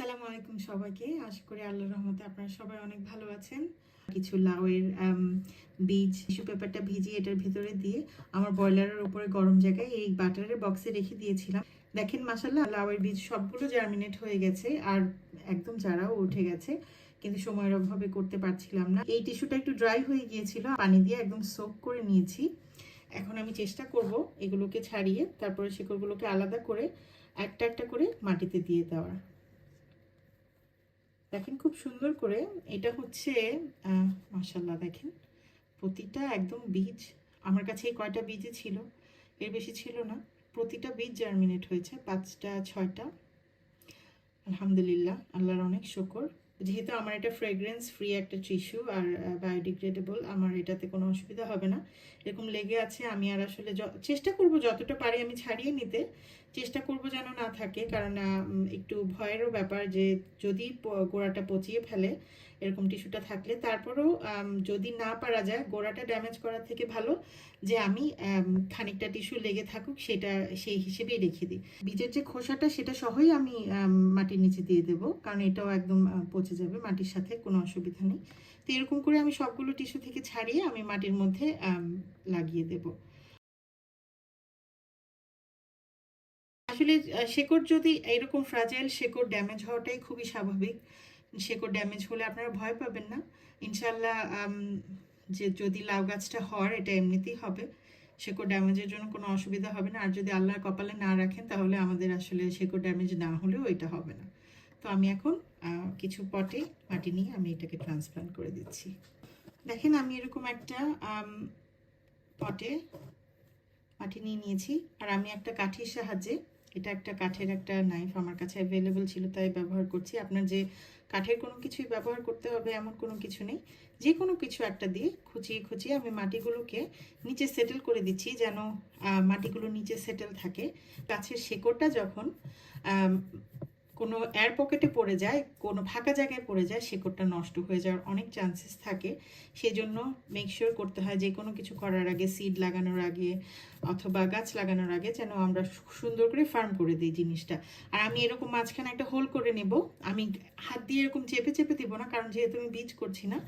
আসসালামু আলাইকুম সবাইকে। আশা করি আল্লাহর রহমতে আপনারা সবাই অনেক ভালো আছেন। কিছু লাউয়ের বীজ টিস্যু পেপারটা ভিজিয়ে এটার ভিতরে দিয়ে আমার বয়লারের উপরে গরম জায়গায় এই বাটারের বক্সে রেখে দিয়েছিলাম। দেখেন মাসাল্লাহ লাউয়ের বীজ সবগুলো জার্মিনেট হয়ে গেছে আর একদম চারাও উঠে গেছে। কিন্তু সময়ের অভাবে করতে পারছিলাম না। এই টিস্যুটা একটু ড্রাই হয়ে গিয়েছিল, পানি দিয়ে একদম সোক করে নিয়েছি। এখন আমি চেষ্টা করব এগুলোকে ছাড়িয়ে, তারপরে শিকড়গুলোকে আলাদা করে একটা একটা করে মাটিতে দিয়ে দেওয়ার। দেখেন খুব সুন্দর করে এটা হচ্ছে মাসাল্লাহ দেখেন, প্রতিটা একদম বীজ, আমার কাছে এই কয়টা বীজই ছিল, এর বেশি ছিল না, প্রতিটা বীজ জার্মিনেট হয়েছে, পাঁচটা, ছয়টা। আলহামদুলিল্লাহ, আল্লাহর অনেক শুকর। যেহেতু আমার এটা ফ্রেগ্রেন্স ফ্রি একটা টিস্যু আর বায়োডিগ্রেডেবল আমার এটাতে কোনো অসুবিধা হবে না। এরকম লেগে আছে, আমি আর আসলে চেষ্টা করব যতটা পারি আমি ছাড়িয়ে নিতে। চেষ্টা করব যেন না থাকে, কারণ একটু ভয়েরও ব্যাপার যে যদি গোড়াটা পচিয়ে ফেলে এরকম টিস্যুটা থাকলে, তারপরেও যদি না পারা যায়, গোড়াটা ড্যামেজ করার থেকে ভালো যে আমি খানিকটা টিস্যু লেগে থাকুক, সেটা, সেই হিসেবেই রেখে দিই। বীজের যে খোসাটা, সেটা সহই আমি মাটির নিচে দিয়ে দেবো, কারণ এটাও একদম পচে যাবে মাটির সাথে, কোনো অসুবিধা নেই। তো এরকম করে আমি সবগুলো টিস্যু থেকে ছাড়িয়ে আমি মাটির মধ্যে লাগিয়ে দেবো। আসলে শেকড় যদি এরকম ফ্রাজাইল শেকড় ড্যামেজ হওয়াটাই খুবই স্বাভাবিক। শেকড় ড্যামেজ হলে আপনারা ভয় পাবেন না। ইনশাল্লাহ যে যদি লাউ গাছটা হওয়ার, এটা এমনিতেই হবে। শেকড় ড্যামেজের জন্য কোনো অসুবিধা হবে না। আর যদি আল্লাহর কপালে না রাখেন, তাহলে আমাদের আসলে শেকড় ড্যামেজ না হলেও এটা হবে না। তো আমি এখন কিছু পটে মাটি নিয়ে আমি এটাকে ট্রান্সপ্লান্ট করে দিচ্ছি। দেখেন, আমি এরকম একটা পটে মাটি নিয়ে নিয়েছি। আর আমি একটা কাঠির সাহায্যে এটা একটা কাঠের একটা নাইফ আমার কাছে অ্যাভেলেবল ছিল, তাই ব্যবহার করছি। আপনার যে কাঠের কোনো কিছুই ব্যবহার করতে হবে এমন কোনো কিছু নেই। যে কোনো কিছু একটা দিয়ে খুঁচিয়ে খুঁচিয়ে আমি মাটিগুলোকে নিচে সেটেল করে দিচ্ছি যেন মাটিগুলো নিচে সেটেল থাকে। গাছের শেকড়টা যখন কোনো এয়ার পকেটে পড়ে যায়, কোনো ফাঁকা জায়গায় পড়ে যায়, শেকড়টা নষ্ট হয়ে যাওয়ার অনেক চান্সেস থাকে। সেই জন্য মেক শিওর করতে হয় যে কোনো কিছু করার আগে সিড লাগানোর আগে অথবা গাছ লাগানোর আগে যেন আমরা সুন্দর করে ফার্ম করে দিই জিনিসটা। আর আমি এরকম মাঝখানে একটা হোল করে নেব। আমি হাত দিয়ে এরকম চেপে চেপে দিব না, কারণ যেহেতু আমি বীজ করছি না,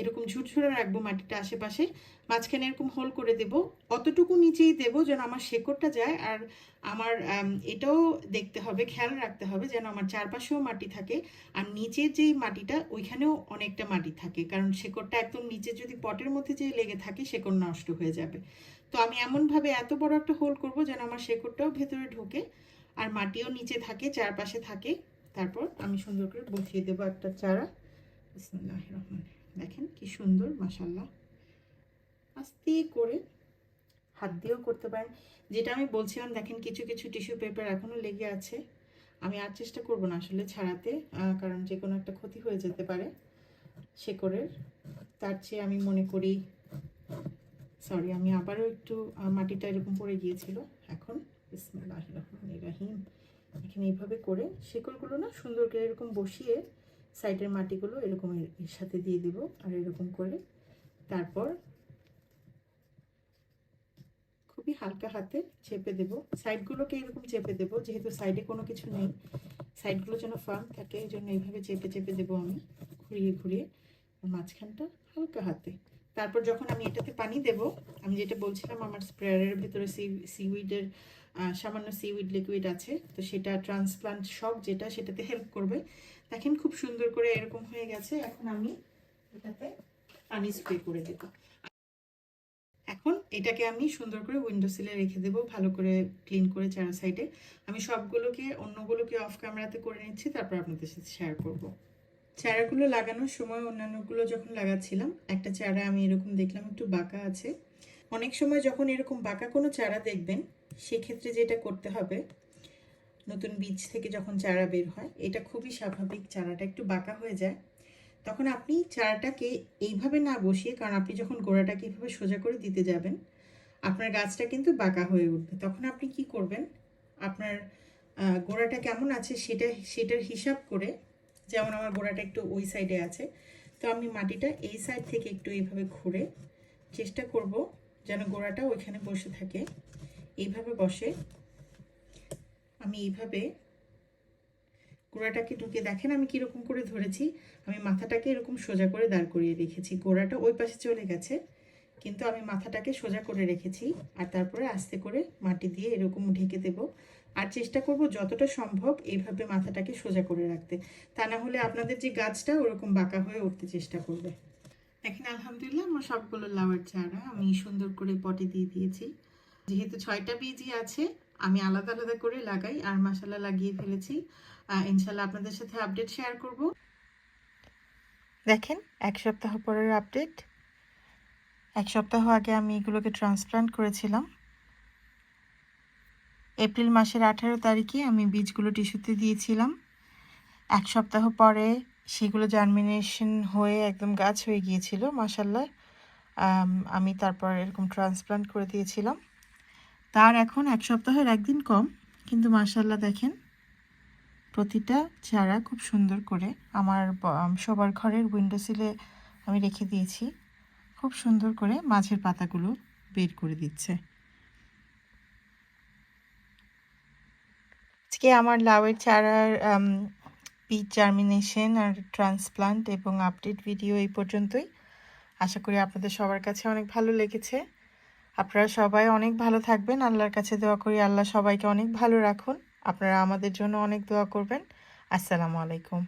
এরকম ঝুরঝুরে রাখব মাটিটা আশেপাশে। মাঝখানে এরকম হোল করে দেব। অতটুকু নিচেই দেব যেন আমার শেকড়টা যায়। আর আমার এটাও দেখতে হবে, খেয়াল রাখতে হবে যেন আমার চারপাশেও মাটি থাকে আর নিচের যেই মাটিটা, ওইখানেও অনেকটা মাটি থাকে। কারণ শেকড়টা একদম নিচে যদি পটের মধ্যে যে লেগে থাকে, শেকড় নষ্ট হয়ে যাবে। তো আমি এমনভাবে এত বড় একটা হোল করব যেন আমার শেকড়টাও ভেতরে ঢোকে আর মাটিও নিচে থাকে, চারপাশে থাকে। তারপর আমি সুন্দর করে বসিয়ে দেবো একটা চারা। রহমানির দেখেন কি সুন্দর মাসাল্লাহ আস্তে করে হাত দিয়েও করতে পারেন। যেটা আমি বলছিলাম, দেখেন কিছু কিছু টিস্যু পেপার এখনও লেগে আছে। আমি আর চেষ্টা করব না আসলে ছাড়াতে কারণ যে কোনো একটা ক্ষতি হয়ে যেতে পারে শেকড়ের। তার চেয়ে আমি মনে করি সরি আমি আবারও একটু মাটিটা এরকম পড়ে গিয়েছিল। এখন রাহিম এখানে এইভাবে করে শিকড়গুলো না সুন্দর করে এরকম বসিয়ে সাইডের মাটিগুলো এরকম এর এর সাথে দিয়ে দেব, আর এরকম করে। তারপর খুবই হালকা হাতে চেপে দেব। সাইডগুলোকে এরকম চেপে দেব, যেহেতু সাইডে কোনো কিছু নেই। সাইডগুলো যেন ফার্ম থাকে, এই জন্য এইভাবে চেপে চেপে দেবো আমি, ঘুরিয়ে ঘুরিয়ে মাঝখানটা হালকা হাতে। তারপর যখন আমি এটাতে পানি দেব, আমি যেটা বলছিলাম, আমার স্প্রেয়ারের ভিতরে সি, সিউইডের সামান্য সিউইড লিকুইড আছে, তো সেটা ট্রান্সপ্লান্ট সব যেটা সেটাতে হেল্প করবে। দেখেন খুব সুন্দর করে এরকম হয়ে গেছে, এখন আমি এটাতে পানি স্প্রে করে দেব। এটাকে আমি সুন্দর করে উইন্ডো সিলে রেখে দেবো, ভালো করে ক্লিন করে চারা সাইডে আমি সবগুলোকে, অন্যগুলোকে অফ ক্যামেরাতে করে নিচ্ছি, তারপর আপনাদের সাথে শেয়ার করব। চারাগুলো লাগানোর সময় অন্যান্যগুলো যখন লাগাচ্ছিলাম, একটা চারা আমি এরকম দেখলাম, একটু বাঁকা আছে। অনেক সময় যখন এরকম বাঁকা কোনো চারা দেখবেন, সেক্ষেত্রে যেটা করতে হবে, নতুন বীজ থেকে যখন চারা বের হয়, এটা খুবই স্বাভাবিক, চারাটা একটু বাঁকা হয়ে যায়। তখন আপনি চারাটাকে এইভাবে না বসিয়ে, কারণ আপনি যখন গোড়াটাকে এইভাবে সোজা করে দিতে যাবেন, আপনার গাছটা কিন্তু বাঁকা হয়ে উঠবে। তখন আপনি কি করবেন? আপনার গোড়াটা কেমন আছে সেটা, সেটার হিসাব করে, যেমন আমার গোড়াটা একটু ওই সাইডে আছে, তো আমি মাটিটা এই সাইড থেকে একটু এইভাবে ঘুরে চেষ্টা করব যেন গোড়াটা ওইখানে বসে থাকে। এইভাবে বসে আমি এইভাবে গোড়াটাকে ঢুকে দেখেন আমি কীরকম করে ধরেছি। আমি মাথাটাকে এরকম সোজা করে দাঁড় করিয়ে রেখেছি। গোড়াটা ওই পাশে চলে গেছে, কিন্তু আমি মাথাটাকে সোজা করে রেখেছি আর তারপরে আস্তে করে মাটি দিয়ে এরকম ঢেকে দেব। আর চেষ্টা করব যতটা সম্ভব এইভাবে মাথাটাকে সোজা করে রাখতে। তা না হলে আপনাদের যে গাছটা ওরকম বাঁকা হয়ে উঠতে চেষ্টা করবে। দেখেন, আলহামদুলিল্লাহ আমার সবগুলো লাউয়ের চারা আমি সুন্দর করে পটে দিয়ে দিয়েছি। যেহেতু ছয়টা বীজই আছে, আমি আলাদা আলাদা করে লাগাই আর মশলা লাগিয়ে ফেলেছি। ইনশাল্লাহ আপনাদের সাথে আপডেট শেয়ার করব। দেখেন, এক সপ্তাহ পরের আপডেট এক সপ্তাহ আগে আমি এগুলোকে ট্রান্সপ্লান্ট করেছিলাম। এপ্রিল মাসের আঠারো তারিখে আমি বীজগুলো টিস্যুতে দিয়েছিলাম। এক সপ্তাহ পরে সেগুলো জার্মিনেশন হয়ে একদম গাছ হয়ে গিয়েছিল মাসাল্লাহ আমি তারপর এরকম ট্রান্সপ্লান্ট করে দিয়েছিলাম। তার এখন এক সপ্তাহের একদিন কম, কিন্তু মাসাল্লাহ দেখেন প্রতিটা চারা খুব সুন্দর করে আমার সবার ঘরের উইন্ডো সিলে আমি রেখে দিয়েছি। খুব সুন্দর করে মাঝের পাতাগুলো বের করে দিচ্ছে। আজকে আমার লাউয়ের চারার বীজ জার্মিনেশন আর ট্রান্সপ্লান্ট এবং আপডেট ভিডিও এই পর্যন্তই। আশা করি আপনাদের সবার কাছে অনেক ভালো লেগেছে। আপনারা সবাই অনেক ভালো থাকবেন। আল্লাহর কাছে দোয়া করি আল্লাহ সবাইকে অনেক ভালো রাখুন। আপনারা আমাদের জন্য অনেক দোয়া করবেন। আসসালামু আলাইকুম।